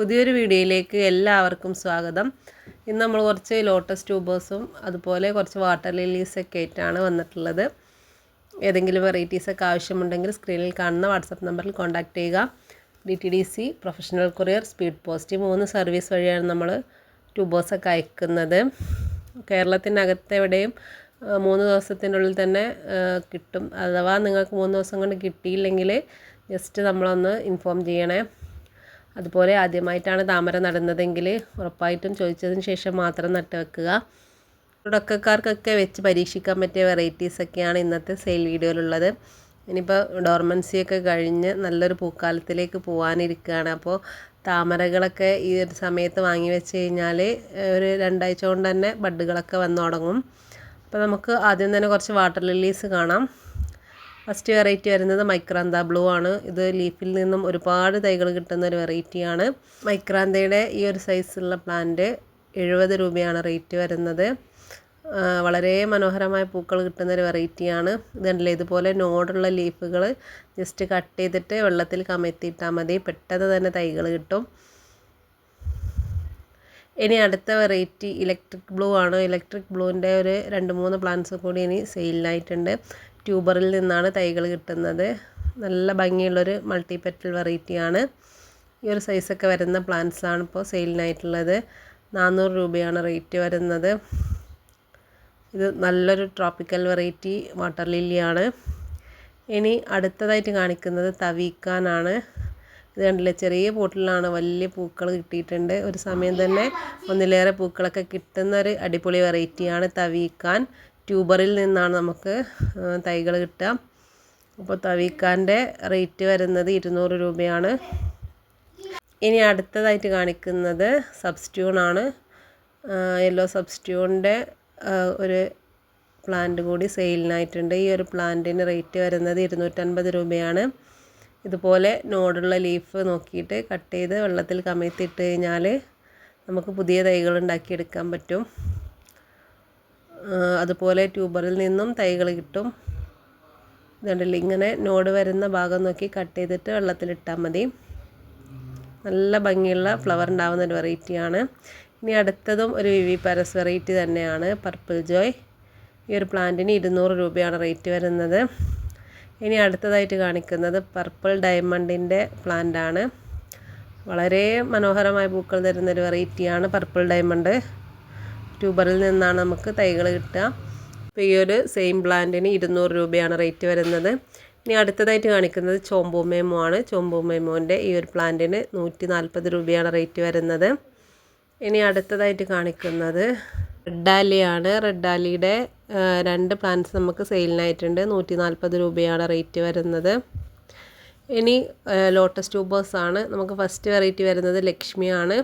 പുതിയൊരു വീഡിയോയിലേക്ക് എല്ലാവർക്കും സ്വാഗതം. ഇന്ന് നമ്മൾ കുറച്ച് ലോട്ടസ് ട്യൂബേഴ്സും അതുപോലെ കുറച്ച് വാട്ടർ ലില്ലീസൊക്കെ ആയിട്ടാണ് വന്നിട്ടുള്ളത്. ഏതെങ്കിലും വെറൈറ്റീസൊക്കെ ആവശ്യമുണ്ടെങ്കിൽ സ്ക്രീനിൽ കാണുന്ന വാട്സപ്പ് നമ്പറിൽ കോൺടാക്റ്റ് ചെയ്യുക. D T D C professional courier speed post മൂന്ന് സർവീസ് വഴിയാണ് നമ്മൾ ട്യൂബേഴ്സൊക്കെ അയക്കുന്നത്. കേരളത്തിനകത്ത് എവിടെയും മൂന്ന് ദിവസത്തിനുള്ളിൽ തന്നെ കിട്ടും. അഥവാ നിങ്ങൾക്ക് മൂന്ന് ദിവസം കൊണ്ട് കിട്ടിയില്ലെങ്കിൽ ജസ്റ്റ് നമ്മളൊന്ന് ഇൻഫോം ചെയ്യണേ. അതുപോലെ ആദ്യമായിട്ടാണ് താമര നടുന്നതെങ്കിൽ ഉറപ്പായിട്ടും ചോദിച്ചതിന് ശേഷം മാത്രം നട്ട് വെക്കുക. തുടക്കക്കാർക്കൊക്കെ വെച്ച് പരീക്ഷിക്കാൻ പറ്റിയ വെറൈറ്റീസൊക്കെയാണ് ഇന്നത്തെ സെയിൽ വീഡിയോയിലുള്ളത്. ഇനിയിപ്പോൾ ഡോർമൻസിയൊക്കെ കഴിഞ്ഞ് നല്ലൊരു പൂക്കാലത്തിലേക്ക് പോകാനിരിക്കുകയാണ് അപ്പോൾ താമരകളൊക്കെ ഈ ഒരു സമയത്ത് വാങ്ങി വെച്ച് കഴിഞ്ഞാൽ ഒരു രണ്ടാഴ്ച കൊണ്ട് തന്നെ ബഡ്ഡുകളൊക്കെ വന്നു തുടങ്ങും. അപ്പോൾ നമുക്ക് ആദ്യം തന്നെ കുറച്ച് വാട്ടർ ലില്ലീസ് കാണാം. ഫസ്റ്റ് വെറൈറ്റി വരുന്നത് മൈക്രാന്ത ബ്ലൂ ആണ്. ഇത് ലീഫിൽ നിന്നും ഒരുപാട് തൈകൾ കിട്ടുന്ന ഒരു വെറൈറ്റിയാണ് മൈക്രാന്തയുടെ ഈ ഒരു സൈസുള്ള പ്ലാന്റ് എഴുപത് രൂപയാണ് റേറ്റ് വരുന്നത്. വളരെ മനോഹരമായ പൂക്കൾ കിട്ടുന്ന ഒരു വെറൈറ്റിയാണ് ഇതുണ്ടല്ലേ ഇതുപോലെ നോടുള്ള ലീഫുകൾ ജസ്റ്റ് കട്ട് ചെയ്തിട്ട് വെള്ളത്തിൽ കമഴ്ത്തിയിട്ടാൽ മതി. പെട്ടെന്ന് തന്നെ തൈകൾ കിട്ടും. ഇനി അടുത്ത വെറൈറ്റി ഇലക്ട്രിക് ബ്ലൂ ആണ്. ഇലക്ട്രിക് ബ്ലൂവിന്റെ ഒരു രണ്ട് മൂന്ന് പ്ലാന്റ്സ് കൂടി ഇനി സെയിലിനായിട്ടുണ്ട് ട്യൂബറിൽ നിന്നാണ് തൈകൾ കിട്ടുന്നത്. നല്ല ഭംഗിയുള്ളൊരു മൾട്ടി പെറ്റൽ വെറൈറ്റിയാണ്. ഈ ഒരു സൈസൊക്കെ വരുന്ന പ്ലാന്റ്സ് ആണ് ഇപ്പോൾ സെയിലിനായിട്ടുള്ളത്. നാനൂറ് രൂപയാണ് റേറ്റ് വരുന്നത്. ഇത് നല്ലൊരു ട്രോപ്പിക്കൽ വെറൈറ്റി വാട്ടർ ലില്ലിയാണ്. ഇനി അടുത്തതായിട്ട് കാണിക്കുന്നത് തവീക്കാനാണ്. ഇത് കണ്ടില്ല? ചെറിയ പൂട്ടിലാണ് വലിയ പൂക്കൾ കിട്ടിയിട്ടുണ്ട്. ഒരു സമയം തന്നെ ഒന്നിലേറെ പൂക്കളൊക്കെ കിട്ടുന്ന ഒരു അടിപൊളി വെറൈറ്റിയാണ് തവീക്കാൻ. ട്യൂബറിൽ നിന്നാണ് നമുക്ക് തൈകൾ കിട്ടുക. അപ്പോൾ തവിക്കാന്റെ റേറ്റ് വരുന്നത് ഇരുന്നൂറ് രൂപയാണ്. ഇനി അടുത്തതായിട്ട് കാണിക്കുന്നത് സബ്സ്റ്റ്യൂണാണ് യെല്ലോ സബ്സ്റ്റ്യൂണിന്റെ ഒരു പ്ലാന്റ് കൂടി സെയിലിനായിട്ടുണ്ട്. ഈ ഒരു പ്ലാന്റിന് റേറ്റ് വരുന്നത് ഇരുന്നൂറ്റൻപത് രൂപയാണ്. ഇതുപോലെ നോടുള്ള ലീഫ് നോക്കിയിട്ട് കട്ട് ചെയ്ത് വെള്ളത്തിൽ കമഴ്ത്തിയിട്ട് കഴിഞ്ഞാൽ നമുക്ക് പുതിയ തൈകൾ ഉണ്ടാക്കിയെടുക്കാൻ പറ്റും. അതുപോലെ ട്യൂബറിൽ നിന്നും തൈകൾ കിട്ടും. ഇതുണ്ടല്ലോ ഇങ്ങനെ നോട് വരുന്ന ഭാഗം നോക്കി കട്ട് ചെയ്തിട്ട് വെള്ളത്തിലിട്ടാൽ മതി. നല്ല ഭംഗിയുള്ള ഫ്ലവർ ഉണ്ടാകുന്ന ഒരു വെറൈറ്റിയാണ് ഇനി അടുത്തതും ഒരു വിവി പാരസ് വെറൈറ്റി തന്നെയാണ് പർപ്പിൾ ജോയ് ഈ ഒരു പ്ലാന്റിന് ഇരുന്നൂറ് രൂപയാണ് റേറ്റ് വരുന്നത്. ഇനി അടുത്തതായിട്ട് കാണിക്കുന്നത് പർപ്പിൾ ഡയമണ്ടിന്റെ പ്ലാന്റാണ് വളരെ മനോഹരമായ പൂക്കൾ തരുന്നൊരു വെറൈറ്റിയാണ് പർപ്പിൾ ഡയമണ്ട് ട്യൂബറിൽ നിന്നാണ് നമുക്ക് തൈകൾ കിട്ടുക. അപ്പോൾ ഈ ഒരു സെയിം പ്ലാന്റിന് ഇരുന്നൂറ് രൂപയാണ് റേറ്റ് വരുന്നത്. ഇനി അടുത്തതായിട്ട് കാണിക്കുന്നത് ചോമ്പൂമേമോ ആണ്. ചോമ്പൂമേമോന്റെ ഈ ഒരു പ്ലാന്റിന് നൂറ്റി നാൽപ്പത് രൂപയാണ് റേറ്റ് വരുന്നത്. ഇനി അടുത്തതായിട്ട് കാണിക്കുന്നത് റെഡാലിയാണ് റെഡാലിയുടെ രണ്ട് പ്ലാന്റ്സ് നമുക്ക് സെയിലിനായിട്ടുണ്ട്. നൂറ്റി നാൽപ്പത് രൂപയാണ് റേറ്റ് വരുന്നത്. ഇനി ലോട്ടസ് ട്യൂബേഴ്സ് ആണ്. നമുക്ക് ഫസ്റ്റ് വെറൈറ്റി വരുന്നത് ലക്ഷ്മിയാണ്.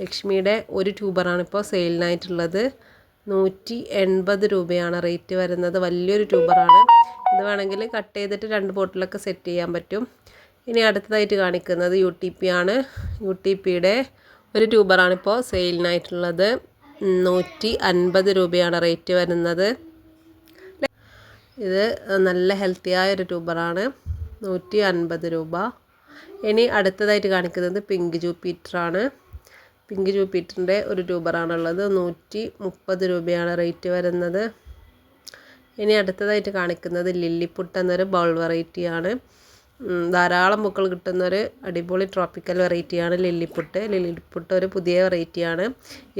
ലക്ഷ്മിയുടെ ഒരു ട്യൂബറാണ് ഇപ്പോൾ സെയിലിനായിട്ടുള്ളത്. നൂറ്റി എൺപത് രൂപയാണ് റേറ്റ് വരുന്നത്. വലിയൊരു ട്യൂബറാണ്. ഇത് വേണമെങ്കിൽ കട്ട് ചെയ്തിട്ട് രണ്ട് ബോട്ടിലൊക്കെ സെറ്റ് ചെയ്യാൻ പറ്റും. ഇനി അടുത്തതായിട്ട് കാണിക്കുന്നത് യു ടി പി ആണ്. യു ടി പിയുടെ ഒരു ട്യൂബറാണ് ഇപ്പോൾ സെയിലിനായിട്ടുള്ളത്. നൂറ്റി അൻപത് രൂപയാണ് റേറ്റ് വരുന്നത്. ഇത് നല്ല ഹെൽത്തിയായ ഒരു ട്യൂബറാണ്. നൂറ്റി അൻപത് രൂപ. ഇനി അടുത്തതായിട്ട് കാണിക്കുന്നത് പിങ്ക് ജൂപ്പിറ്ററാണ്. പിങ്ക് ജൂപ്പിറ്ററിന്റെ ഒരു ട്യൂബറാണുള്ളത്. നൂറ്റി മുപ്പത് രൂപയാണ് റേറ്റ് വരുന്നത്. ഇനി അടുത്തതായിട്ട് കാണിക്കുന്നത് ലില്ലിപ്പുട്ട് എന്നൊരു ബൗൾ വെറൈറ്റിയാണ്. ധാരാളം പൂക്കൾ കിട്ടുന്നൊരു അടിപൊളി ട്രോപ്പിക്കൽ വെറൈറ്റിയാണ് ലില്ലിപ്പുട്ട് ലില്ലിപ്പുട്ട് ഒരു പുതിയ വെറൈറ്റിയാണ്.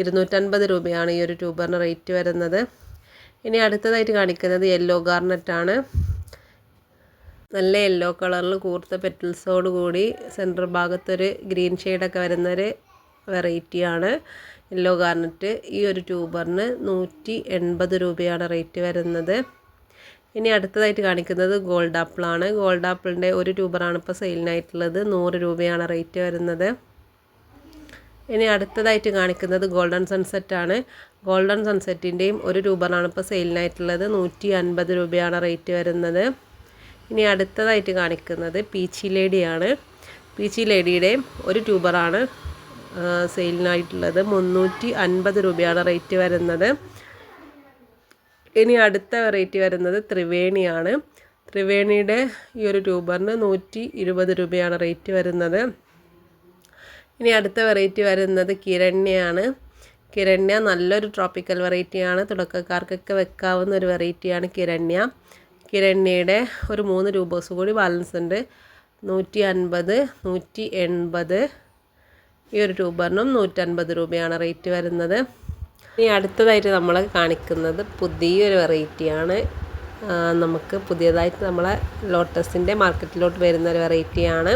ഇരുന്നൂറ്റൻപത് രൂപയാണ് ഈ ഒരു ട്യൂബറിന് റേറ്റ് വരുന്നത്. ഇനി അടുത്തതായിട്ട് കാണിക്കുന്നത് യെല്ലോ ഗാർണറ്റാണ് നല്ല യെല്ലോ കളറിൽ കൂർത്ത പെറ്റൽസോട് കൂടി സെന്റർ ഭാഗത്തൊരു ഗ്രീൻ ഷെയ്ഡൊക്കെ വരുന്നൊരു വെറൈറ്റിയാണ്. യെല്ലോ ഗാർണറ്റ് ഈ ഒരു ട്യൂബറിന് നൂറ്റി എൺപത് രൂപയാണ് റേറ്റ് വരുന്നത്. ഇനി അടുത്തതായിട്ട് കാണിക്കുന്നത് ഗോൾഡ് ആപ്പിളാണ്. ഗോൾഡ് ആപ്പിളിന്റെ ഒരു ട്യൂബറാണ് ഇപ്പോൾ സെയിലിനായിട്ടുള്ളത്. നൂറ് രൂപയാണ് റേറ്റ് വരുന്നത്. ഇനി അടുത്തതായിട്ട് കാണിക്കുന്നത് ഗോൾഡൻ സൺസെറ്റ് ആണ് ഗോൾഡൻ സൺസെറ്റിന്റെയും ഒരു ട്യൂബറാണ് ഇപ്പോൾ സെയിലിനായിട്ടുള്ളത്. നൂറ്റി അൻപത് രൂപയാണ് റേറ്റ് വരുന്നത്. ഇനി അടുത്തതായിട്ട് കാണിക്കുന്നത് പീച്ചി ലേഡിയാണ്. പീച്ചി ലേഡിയുടെയും ഒരു ട്യൂബറാണ്. സെയിലിനായിട്ടുള്ളത് മുന്നൂറ്റി അൻപത് രൂപയാണ് റേറ്റ് വരുന്നത്. ഇനി അടുത്ത വെറൈറ്റി വരുന്നത് ത്രിവേണിയാണ്. ത്രിവേണിയുടെ ഈ ഒരു ട്യൂബറിന് നൂറ്റി ഇരുപത് രൂപയാണ് റേറ്റ് വരുന്നത്. ഇനി അടുത്ത വെറൈറ്റി വരുന്നത് കിരണ്യാണ്. കിരണ്യ നല്ലൊരു ട്രോപ്പിക്കൽ വെറൈറ്റിയാണ്. തുടക്കക്കാർക്കൊക്കെ വെക്കാവുന്ന ഒരു വെറൈറ്റിയാണ് കിരണ്യ. കിരണ്യയുടെ ഒരു മൂന്ന് രൂപസ് കൂടി ബാലൻസ് ഉണ്ട്. നൂറ്റി അൻപത് നൂറ്റി എൺപത് ഈ ഒരു ട്യൂബറിനും നൂറ്റൻപത് രൂപയാണ് റേറ്റ് വരുന്നത്. ഇനി അടുത്തതായിട്ട് നമ്മൾ കാണിക്കുന്നത് പുതിയൊരു വെറൈറ്റിയാണ്. നമുക്ക് പുതിയതായിട്ട് നമ്മളെ ലോട്ടസിന്റെ മാർക്കറ്റിലോട്ട് വരുന്ന ഒരു വെറൈറ്റിയാണ്.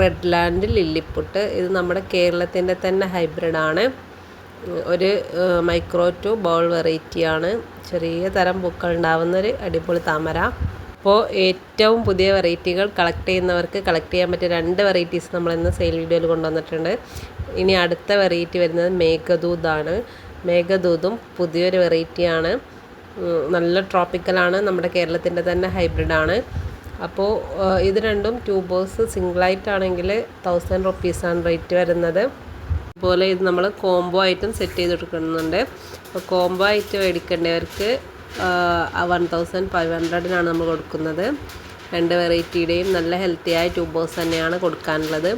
Red land Lilliput. ഇത് നമ്മുടെ കേരളത്തിന്റെ തന്നെ ഹൈബ്രിഡാണ് ഒരു മൈക്രോ ടു ബോൾ വെറൈറ്റിയാണ്. ചെറിയ തരം പൂക്കൾ ഉണ്ടാവുന്ന ഒരു അടിപൊളി താമര. അപ്പോൾ ഏറ്റവും പുതിയ വെറൈറ്റികൾ കളക്ട് ചെയ്യുന്നവർക്ക് കളക്ട് ചെയ്യാൻ പറ്റിയ രണ്ട് വെറൈറ്റീസ് നമ്മൾ ഇന്ന് സെയിൽ വീഡിയോയിൽ കൊണ്ടുവന്നിട്ടുണ്ട്. ഇനി അടുത്ത വെറൈറ്റി വരുന്നത് മേഘദൂതാണ്. മേഘദൂതും പുതിയൊരു വെറൈറ്റിയാണ് നല്ല ട്രോപ്പിക്കലാണ് നമ്മുടെ കേരളത്തിന്റെ തന്നെ ഹൈബ്രിഡാണ് അപ്പോൾ ഇത് രണ്ടും ട്യൂബേഴ്സ് സിംഗിളായിട്ടാണെങ്കിൽ തൗസൻഡ് റുപ്പീസാണ് റേറ്റ് വരുന്നത്. അതുപോലെ ഇത് നമ്മൾ കോംബോ ആയിട്ടും സെറ്റ് ചെയ്ത് കൊടുക്കുന്നുണ്ട് അപ്പോൾ കോംബോ ആയിട്ട് മേടിക്കേണ്ടവർക്ക് വൺ തൗസൻഡ് ഫൈവ് ഹൺഡ്രഡിനാണ് നമ്മൾ കൊടുക്കുന്നത്. രണ്ട് വെറൈറ്റിയുടെയും നല്ല ഹെൽത്തിയായ ട്യൂബേഴ്സ് തന്നെയാണ് കൊടുക്കാനുള്ളത്.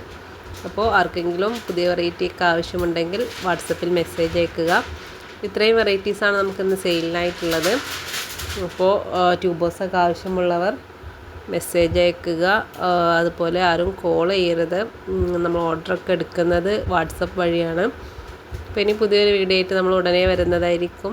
അപ്പോൾ ആർക്കെങ്കിലും പുതിയ വെറൈറ്റിയൊക്കെ ആവശ്യമുണ്ടെങ്കിൽ വാട്സപ്പിൽ മെസ്സേജ് അയക്കുക. ഇത്രയും വെറൈറ്റീസാണ് നമുക്കിന്ന് സെയിലിനായിട്ടുള്ളത് അപ്പോൾ ട്യൂബേഴ്സൊക്കെ ആവശ്യമുള്ളവർ മെസ്സേജ് അയക്കുക. അതുപോലെ ആരും കോൾ ചെയ്യരുത്. നമ്മൾ ഓർഡറൊക്കെ എടുക്കുന്നത് വാട്സപ്പ് വഴിയാണ്. അപ്പോൾ ഇനി പുതിയൊരു വീഡിയോ ആയിട്ട് നമ്മൾ ഉടനെ വരുന്നതായിരിക്കും.